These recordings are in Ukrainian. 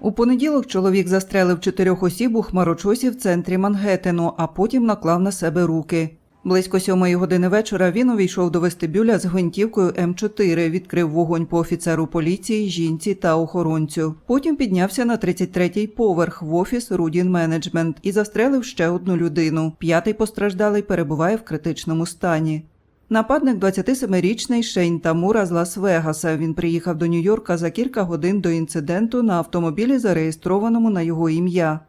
У понеділок чоловік застрелив чотирьох осіб у хмарочосі в центрі Мангеттену, а потім наклав на себе руки. Близько сьомої години вечора він увійшов до вестибюля з гвинтівкою М4, відкрив вогонь по офіцеру поліції, жінці та охоронцю. Потім піднявся на 33-й поверх в офіс Рудін Менеджмент і застрелив ще одну людину. П'ятий постраждалий перебуває в критичному стані. Нападник 27-річний Шейн Тамура з Лас-Вегаса. Він приїхав до Нью-Йорка за кілька годин до інциденту на автомобілі, зареєстрованому на його ім'я.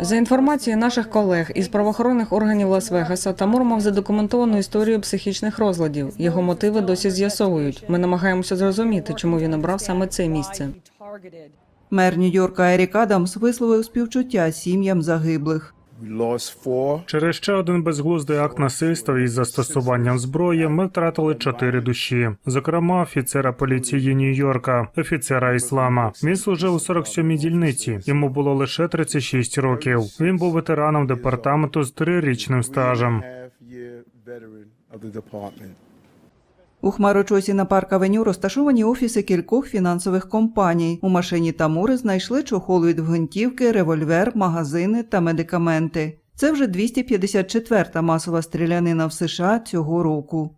За інформацією наших колег із правоохоронних органів Лас-Вегаса, Тамур мав задокументовану історію психічних розладів. Його мотиви досі з'ясовують. Ми намагаємося зрозуміти, чому він обрав саме це місце. Мер Нью-Йорка Ерік Адамс висловив співчуття сім'ям загиблих. Через ще один безглуздий акт насильства із застосуванням зброї ми втратили чотири душі, зокрема офіцера поліції Нью-Йорка, офіцера іслама. Він служив у 47-й дільниці. Йому було лише 36 років. Він був ветераном департаменту з трирічним стажем. У хмарочосі на парк Авеню розташовані офіси кількох фінансових компаній. У машині Тамури знайшли чохол від гвинтівки, револьвер, магазини та медикаменти. Це вже 254-та масова стрілянина в США цього року.